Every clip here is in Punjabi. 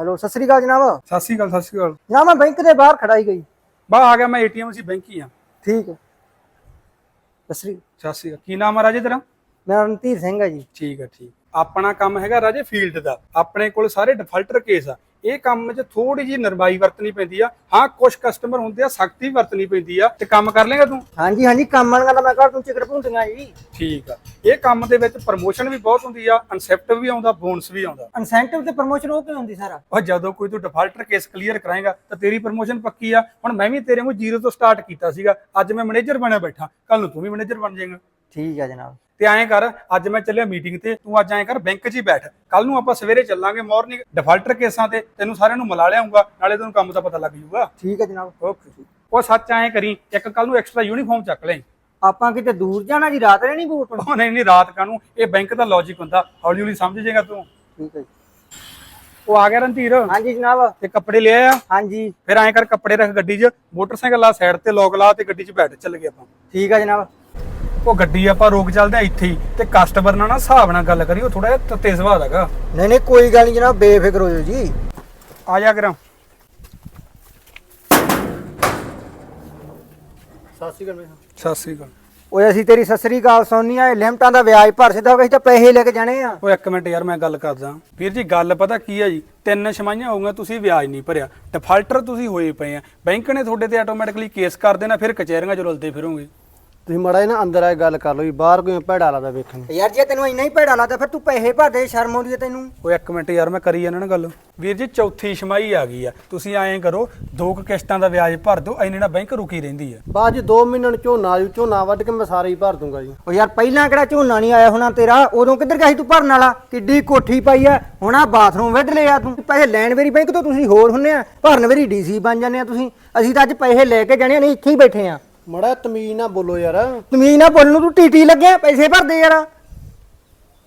ਹੈਲੋ ਸਤਿ ਸ੍ਰੀ ਅਕਾਲ ਜਨਾਬ। ਸਤਿ ਸ਼੍ਰੀ ਅਕਾਲ ਸਤਿ ਸ਼੍ਰੀ ਅਕਾਲ। ਜਨਾਬ ਮੈਂ ਬੈਂਕ ਦੇ ਬਾਹਰ ਖੜਾਈ ਗਈ। ਬਾ ਆ ਗਿਆ ਮੈਂ ਏਟੀਐਮ ਸੀ ਬੈਂਕ ਹੀ ਆ। ਠੀਕ ਹੈ। ਸਤਿ ਸ੍ਰੀ ਸਤਿ ਸ਼੍ਰੀ ਅਕਾਲ। ਕੀ ਨਾਮ ਆ ਰਾਜੇ ਤੇਰਾ? ਮੇਰਾ ਨਾਮ ਧੀਰ ਸਿੰਘ ਹੈ ਜੀ। ਠੀਕ ਹੈ ਠੀਕ। ਆਪਣਾ ਕੰਮ ਹੈਗਾ ਰਾਜੇ ਫੀਲਡ ਦਾ। ਆਪਣੇ ਕੋਲ ਸਾਰੇ ਡਿਫਾਲਟਰ ਕੇਸ ਆ। ਇਹ ਕੰਮ 'ਚ ਥੋੜੀ ਜੀ ਨਰਮਾਈ ਵਰਤਣੀ ਪੈਂਦੀ ਆ। ਹਾਂ ਕੁਝ ਕਸਟਮਰ ਹੁੰਦੇ ਆ ਸਖਤੀ ਵਰਤਣੀ ਪੈਂਦੀ ਆ ਤੇ ਕੰਮ ਕਰ ਲੇਗਾ ਤੂੰ? ਹਾਂਜੀ ਹਾਂਜੀ ਕੰਮ ਦਾ ਮੈਂ ਘਰ ਤੋਂ ਚਿਕੜ ਭੁੰਦੀਆਂ ਜੀ। ਠੀਕ ਆ। ਇਹ ਕੰਮ ਦੇ ਵਿੱਚ ਪ੍ਰਮੋਸ਼ਨ ਵੀ ਬਹੁਤ ਹੁੰਦੀ ਆ ਅਨਸੈਪਟ ਵੀ ਆਉਂਦਾ ਬੋਨਸ ਵੀ ਆਉਂਦਾ। ਇਨਸੈਂਟਿਵ ਤੇ ਪ੍ਰਮੋਸ਼ਨ ਉਹ ਕਿਉਂ ਹੁੰਦੀ ਸਾਰਾ? ਉਹ ਜਦੋਂ ਕੋਈ ਤੂੰ ਡਿਫਾਲਟਰ ਕੇਸ ਕਲੀਅਰ ਕਰਾਏਗਾ ਤਾਂ ਤੇਰੀ ਪ੍ਰਮੋਸ਼ਨ ਪੱਕੀ ਆ। ਹੁਣ ਮੈਂ ਵੀ ਤੇਰੇ ਨੂੰ ਜ਼ੀਰੋ ਤੋਂ ਸਟਾਰਟ ਕੀਤਾ ਸੀਗਾ। ਅੱਜ ਮੈਂ ਮੈਨੇਜਰ ਬਣਿਆ ਬੈਠਾ। ਕੱਲ ਨੂੰ ਤੂੰ ਵੀ ਮੈਨੇਜਰ ਬਣ ਜਾਏਗਾ। ਠੀਕ ਹੈ ਜਨਾਬ। ਤੇ ਐਂ ਕਰ ਅੱਜ ਮੈਂ ਚੱਲਿਆ ਮੀਟਿੰਗ ਤੇ ਤੂੰ ਅੱਜ ਐਂ ਕਰ ਬੈਂਕ 'ਚ ਹੀ ਬੈਠ। ਕੱਲ ਨੂੰ ਆਪਾਂ ਸਵੇਰੇ ਚੱਲਾਂਗੇ ਮਾਰਨਿੰਗ ਡਿਫਾਲਟਰ ਕੇਸਾਂ ਤੇ ਤੈਨੂੰ ਸਾਰਿਆਂ ਨੂੰ ਮਿਲਾ ਲਿਆਉਂਗਾ ਨਾਲੇ ਤੈਨੂੰ ਕੰਮ ਦਾ ਪਤਾ ਲੱਗ ਜਾਊਗਾ। ਠੀਕ ਹੈ ਜਨਾਬ। ਓਕੇ ਉਹ ਸੱਚ ਐਂ ਕਰੀ ਇੱਕ ਕੱਲ ਨੂੰ ਐਕਸਟਰਾ ਯੂਨੀਫਾਰਮ ਚੱਕ ਲੈ ਆਪਾਂ ਕਿਤੇ ਦੂਰ ਜਾਣਾ ਜੀ ਰਾਤ ਰਹਿਣੀ ਬੂਟ ਉਹ ਨਹੀਂ ਨਹੀਂ ਰਾਤ ਕਾਨੂੰ ਇਹ ਬੈਂਕ ਦਾ ਲੌਜੀਕ ਹੁੰਦਾ ਹੌਲੀ ਹੌਲੀ ਸਮਝ ਜਾਏਗਾ ਤੂੰ। ਠੀਕ ਹੈ ਉਹ ਆ ਗਿਆ ਰਣਧੀਰ। ਹਾਂਜੀ ਜਨਾਬ। ਤੇ ਕੱਪੜੇ ਲੈ ਆਇਆ? ਹਾਂਜੀ। ਫਿਰ ਐਂ ਕਰ ਕੱਪੜੇ ਰੱਖ ਗੱਡੀ 'ਚ ਮੋਟਰਸਾਈਕਲ ਲਾ ਸਾਈਡ ਤੇ ਲੋਕ ਲਾ ਤੇ ਗੱਡੀ 'ਚ ਬੈਠ ਚੱਲ ਗਏ ਆਪਾਂ। ਠੀਕ ਹੈ ਜਨਾਬ। ਉਹ ਗੱਡੀ ਆਪਾਂ ਰੋਕ ਚੱਲਦੇ ਆ ਇੱਥੇ ਹੀ ਤੇ ਕਸਟਮਰ ਨਾਲ ਨਾ ਹਿਸਾਬ ਨਾਲ ਗੱਲ ਕਰੀ ਉਹ ਥੋੜਾ ਜਿਹਾ ਤੱਤੇ ਸੁਭਾਅ ਦਾ ਹੈਗਾ। ਨਹੀਂ ਨਹੀਂ ਕੋਈ ਗੱਲ ਨਹੀਂ ਜਨਾਬ ਬੇਫਿਕਰ ਹੋ ਜਾਓ ਜੀ। ਆ ਜਾ ਕਰਾਂ। ਸਤਿ ਸ੍ਰੀ ਅਕਾਲ ਸਤਿ ਸ੍ਰੀ ਅਕਾਲ। ਓਏ ਅਸੀਂ ਤੇਰੀ ਸਤਿ ਸ੍ਰੀ ਅਕਾਲ ਸੁਣਨੀ ਆ ਇਹ ਲਿਮਟਾਂ ਦਾ ਵਿਆਜ ਭਰ ਸਿੱਧਾ ਹੋ ਗਿਆ ਅਸੀਂ ਤਾਂ ਪੈਸੇ ਲੈ ਕੇ ਜਾਣੇ ਆ। ਉਹ ਇੱਕ ਮਿੰਟ ਯਾਰ ਮੈਂ ਗੱਲ ਕਰਦਾ। ਵੀਰ ਜੀ ਗੱਲ ਪਤਾ ਕੀ ਹੈ ਜੀ? ਤਿੰਨ ਛਮਾਈਆਂ ਹੋਊਗੀਆਂ ਤੁਸੀਂ ਵਿਆਜ ਨਹੀਂ ਭਰਿਆ। ਡਿਫਾਲਟਰ ਤੁਸੀਂ ਹੋਏ ਪਏ ਆ। ਬੈਂਕ ਨੇ ਤੁਹਾਡੇ ਤੇ ਆਟੋਮੈਟਿਕਲੀ ਕੇਸ ਕਰ ਦੇਣਾ ਫਿਰ ਕਚਹਿਰੀਆਂ 'ਚ ਰੁਲਦੇ ਫਿਰੋਗੇ। ਤੁਸੀਂ ਮੜਾ ਨਾ ਅੰਦਰ ਆ ਕੇ ਗੱਲ ਕਰ ਲਓ ਜੀ ਬਾਹਰ ਕੋਈ ਭੈੜਾ ਲੱਗਦਾ ਵੇਖਣ ਨੂੰ। ਯਾਰ ਜੇ ਤੈਨੂੰ ਇੰਨਾ ਹੀ ਭੇੜਾ ਲੱਗਦਾ ਫਿਰ ਤੂੰ ਪੈਸੇ ਭਰ ਦੇ ਸ਼ਰਮ ਆਉਂਦੀ ਹੈ ਤੈਨੂੰ। ਉਹ ਇੱਕ ਮਿੰਟ ਯਾਰ ਮੈਂ ਕਰੀ ਇਹਨਾਂ ਨਾਲ ਗੱਲ। ਵੀਰ ਜੀ ਚੌਥੀ ਛਮਾਈ ਆ ਗਈ ਆ। ਤੁਸੀਂ ਐਂ ਕਰੋ ਦੋ ਕੁ ਕਿਸ਼ਤਾਂ ਦਾ ਵਿਆਜ ਭਰ ਦਿਓ ਇੰਨੇ ਨਾਲ ਬੈਂਕ ਰੁਕੀ ਰਹਿੰਦੀ ਆ। ਬਾਅਦ ਜੀ 2 ਮਹੀਨਿਆਂ ਨੂੰ ਝੋਨਾ ਆਜੂ ਝੋਨਾ ਵੱਢ ਕੇ ਮੈਂ ਸਾਰੇ ਹੀ ਭਰ ਦੂੰਗਾ ਜੀ। ਉਹ ਯਾਰ ਪਹਿਲਾਂ ਕਿਹੜਾ ਝੋਨਾ ਨਹੀਂ ਆਇਆ ਹੋਣਾ ਤੇਰਾ? ਉਦੋਂ ਕਿੱਧਰ ਗਿਆ ਸੀ ਤੂੰ ਭਰਨ ਵਾਲਾ? ਕਿੱਡੀ ਕੋਠੀ ਪਾਈ ਆ। ਹੁਣ ਆ ਬਾਥਰੂਮ ਵੱਢ ਲਿਆ ਤੂੰ। ਪੈਸੇ ਲੈਣ ਵੇਰੀ ਬੈਂਕ ਤੋਂ ਤੁਸੀਂ ਹੋਰ ਹੁੰਨੇ ਆ। ਭਰਨ ਵੇਰੀ ਡੀਸੀ ਬਣ ਜਾਂਦੇ ਆ ਤੁਸੀਂ। ਅਸੀਂ ਤਾਂ ਅੱਜ ਪੈਸੇ ਲੈ ਕੇ ਜਾਣੇ ਆ, ਨਹੀਂ ਇੱਥੇ ਹੀ ਬੈਠੇ ਆ। ਮੜਾ ਤਮੀਜ਼ ਨਾ ਬੋਲੋ ਯਾਰ। ਤਮੀਜ਼ ਨਾ ਬੋਲਣ ਨੂੰ ਤੂੰ ਟੀਟੀ ਲੱਗਿਆ ਪੈਸੇ ਭਰਦੇ ਯਾਰ।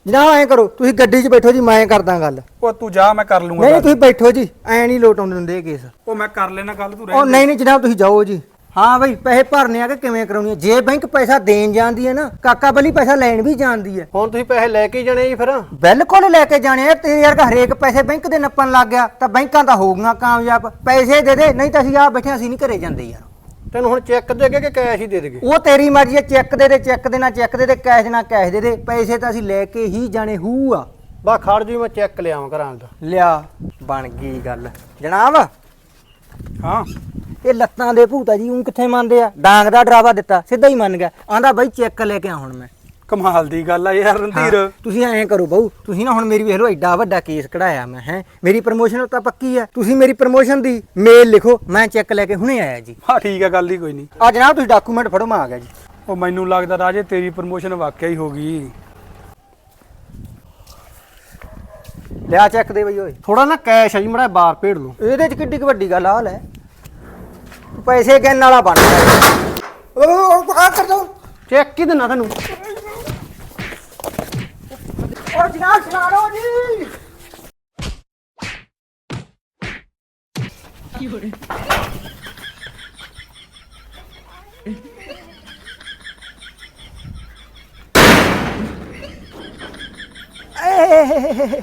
ਜਨਾਬ ਐਂ ਕਰੋ ਤੁਸੀਂ ਗੱਡੀ 'ਚ ਬੈਠੋ ਜੀ ਮੈਂ ਕਰਦਾ ਗੱਲ। ਉਹ ਤੂੰ ਜਾ ਮੈਂ ਕਰ ਲੂੰਗਾ ਨਹੀਂ ਗੱਲ। ਤੁਸੀਂ ਬੈਠੋ ਜੀ ਐ ਨਹੀਂ ਲੋਟ ਆਉਂਦੇ ਹੁੰਦੇ ਇਹ ਕੇਸ ਉਹ ਮੈਂ ਕਰ ਲੈਣਾ ਗੱਲ ਤੂੰ ਉਹ ਰਹਿ ਨਹੀਂ ਨਹੀਂ ਜਨਾਬ ਤੁਸੀਂ ਜਾਓ ਜੀ। ਹਾਂ ਬਈ ਪੈਸੇ ਭਰਨੇ ਆ ਕਿ ਕਿਵੇਂ ਕਰਾਉਣੀ ਆ? ਜੇ ਬੈਂਕ ਪੈਸਾ ਦੇਣ ਜਾਂਦੀ ਹੈ ਨਾ ਕਾਕਾ ਬਲੀ ਪੈਸਾ ਲੈਣ ਵੀ ਜਾਂਦੀ ਹੈ। ਹੁਣ ਤੁਸੀਂ ਪੈਸੇ ਲੈ ਕੇ ਹੀ ਜਾਣੇ ਜੀ ਫਿਰ। ਬਿਲਕੁਲ ਲੈ ਕੇ ਜਾਣੇ ਆ ਤੇ ਯਾਰ ਹਰੇਕ ਪੈਸੇ ਬੈਂਕ ਦੇ ਨੱਪਣ ਲੱਗ ਗਿਆ ਤਾਂ ਬੈਂਕਾਂ ਤਾਂ ਹੋ ਗਈਆਂ ਕਾਮਯਾਬ। ਪੈਸੇ ਦੇ ਦੇ ਨਹੀਂ ਤਾਂ ਅਸੀਂ ਆ ਬੈਠੇ ਅਸੀਂ ਨਹੀਂ ਘਰੇ ਜਾਂਦੇ ਯਾਰ। ਤੈਨੂੰ ਹੁਣ ਚੈੱਕ ਦੇਗੇ ਕਿ ਕੈਸ਼ ਹੀ ਦੇ ਦੇਗੇ? ਉਹ ਤੇਰੀ ਮਰਜ਼ੀ ਹੈ ਚੈੱਕ ਦੇ ਦੇ ਚੈੱਕ ਦੇ ਨਾ ਚੈੱਕ ਦੇ ਦੇ ਕੈਸ਼ ਨਾ ਕੈਸ਼ ਦੇ ਦੇ। ਪੈਸੇ ਤਾਂ ਅਸੀਂ ਲੈ ਕੇ ਹੀ ਜਾਣੇ ਹੂ ਆ। ਬਾ ਖੜ ਜੀ ਮੈਂ ਚੈੱਕ ਲਿਆਵਾਂ ਘਰਾਂ ਦਾ। ਲਿਆ ਬਣ ਗਈ ਗੱਲ। ਜਨਾਬ ਹਾਂ। ਇਹ ਲੱਤਾਂ ਦੇ ਭੂਤਾ ਜੀ ਉਹ ਕਿੱਥੇ ਮੰਨਦੇ ਆ? ਡਾਂਗ ਦਾ ਡਰਾਵਾ ਦਿੱਤਾ ਸਿੱਧਾ ਹੀ ਮੰਨ ਗਿਆ। ਆਂਦਾ ਬਾਈ ਚੈੱਕ ਲੈ ਕੇ ਆ ਹੁਣ ਮੈਂ। ਕਮਾਲ ਦੀ ਗੱਲ ਆ ਯਾਰ ਰਣਧੀਰ। ਹਾਂ, ਤੁਸੀਂ ਐਂ ਕਰੋ ਬਾਊ ਤੁਸੀਂ ਨਾ ਹੁਣ ਮੇਰੀ ਵੇਖ ਲਓ ਐਡਾ ਵੱਡਾ ਕੇਸ ਕਢਾਇਆ ਮੈਂ ਹੈ। ਮੇਰੀ ਪ੍ਰਮੋਸ਼ਨ ਤਾਂ ਪੱਕੀ ਆ। ਤੁਸੀਂ ਮੇਰੀ ਪ੍ਰਮੋਸ਼ਨ ਦੀ ਮੇਲ ਲਿਖੋ ਮੈਂ ਚੈੱਕ ਲੈ ਕੇ ਹੁਣੇ ਆਇਆ ਜੀ। ਹਾਂ ਠੀਕ ਆ ਗੱਲ ਹੀ ਕੋਈ ਨਹੀਂ। ਆ ਜਨਾਬ ਤੁਸੀਂ ਡਾਕੂਮੈਂਟ ਫੜੋ ਮੈਂ ਆ ਗਿਆ ਜੀ। ਉਹ ਮੈਨੂੰ ਲੱਗਦਾ ਰਾਜੇ ਤੇਰੀ ਪ੍ਰਮੋਸ਼ਨ ਵਾਕਿਆ ਹੀ ਹੋ ਗਈ। ਲਿਆ ਚੈੱਕ ਦੇ ਬਈ ਓਏ। ਥੋੜਾ ਨਾ ਕੈਸ਼ ਆ ਜੀ ਮੜਾ ਬਾਹਰ ਭੇੜ ਲਓ। ਇਹਦੇ ਚ ਕਿੱਡੀ ਕੁ ਵੱਡੀ ਗੱਲ ਆ ਲੈ। ਪੈਸੇ ਗਿਣਨ ਵਾਲਾ ਬਣ ਗਿਆ। ਉਹ ਆ ਕਰ ਦੋ। ਚੈੱਕ ਹੀ ਦੇਣਾ ਤੁਹਾਨੂੰ ਓ ਜਨਾਬ ਸੁਣਾਓ ਜੀ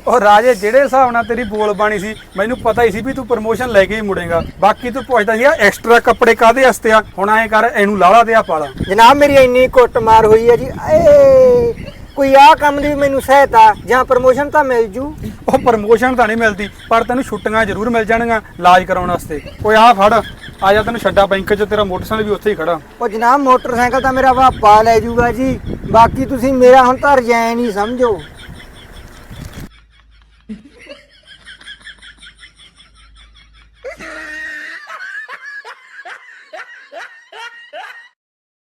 ਉਹ ਰਾਜੇ, ਜਿਹੜੇ ਹਿਸਾਬ ਨਾਲ ਤੇਰੀ ਬੋਲ ਬਾਣੀ ਸੀ, ਮੈਨੂੰ ਪਤਾ ਹੀ ਸੀ ਵੀ ਤੂੰ ਪ੍ਰਮੋਸ਼ਨ ਲੈ ਕੇ ਹੀ ਮੁੜੇਗਾ। ਬਾਕੀ ਤੂੰ ਪੁੱਛਦਾ ਸੀ ਐਕਸਟਰਾ ਕੱਪੜੇ ਕਾਦੇ ਵਾਸਤੇ ਆ? ਹੁਣ ਐਂ ਕਰ, ਇਹਨੂੰ ਲਾਲਾ ਤੇ ਆ ਪਾਲਾ। ਜਨਾਬ, ਮੇਰੀ ਇੰਨੀ ਕੁੱਟ ਮਾਰ ਹੋਈ ਹੈ ਜੀ। ਏ ਕੋਈ ਆ ਕੰਮ ਦੀ ਮੈਨੂੰ ਸਹਾਇਤਾ ਜਾਂ ਪ੍ਰਮੋਸ਼ਨ ਤਾਂ ਮਿਲ ਜੂ। ਉਹ ਪ੍ਰਮੋਸ਼ਨ ਤਾਂ ਨਹੀਂ ਮਿਲਦੀ ਪਰ ਤੈਨੂੰ ਛੁੱਟੀਆਂ ਜ਼ਰੂਰ ਮਿਲ ਜਾਣਗੀਆਂ ਇਲਾਜ ਕਰਾਉਣ ਵਾਸਤੇ। ਓਏ ਆਹ ਫੜ ਆ ਜਾ ਤੈਨੂੰ ਛੱਡਾ ਬੈਂਕ 'ਚ ਤੇਰਾ ਮੋਟਰਸਾਈਕਲ ਵੀ ਉੱਥੇ ਹੀ ਖੜਾ। ਉਹ ਜਨਾਬ ਮੋਟਰਸਾਈਕਲ ਤਾਂ ਮੇਰਾ ਵਾਪਾ ਲੈ ਜੂਗਾ ਜੀ। ਬਾਕੀ ਤੁਸੀਂ ਮੇਰਾ ਹੁਣ ਤਾਂ ਰਜੈਨ ਹੀ ਸਮਝੋ।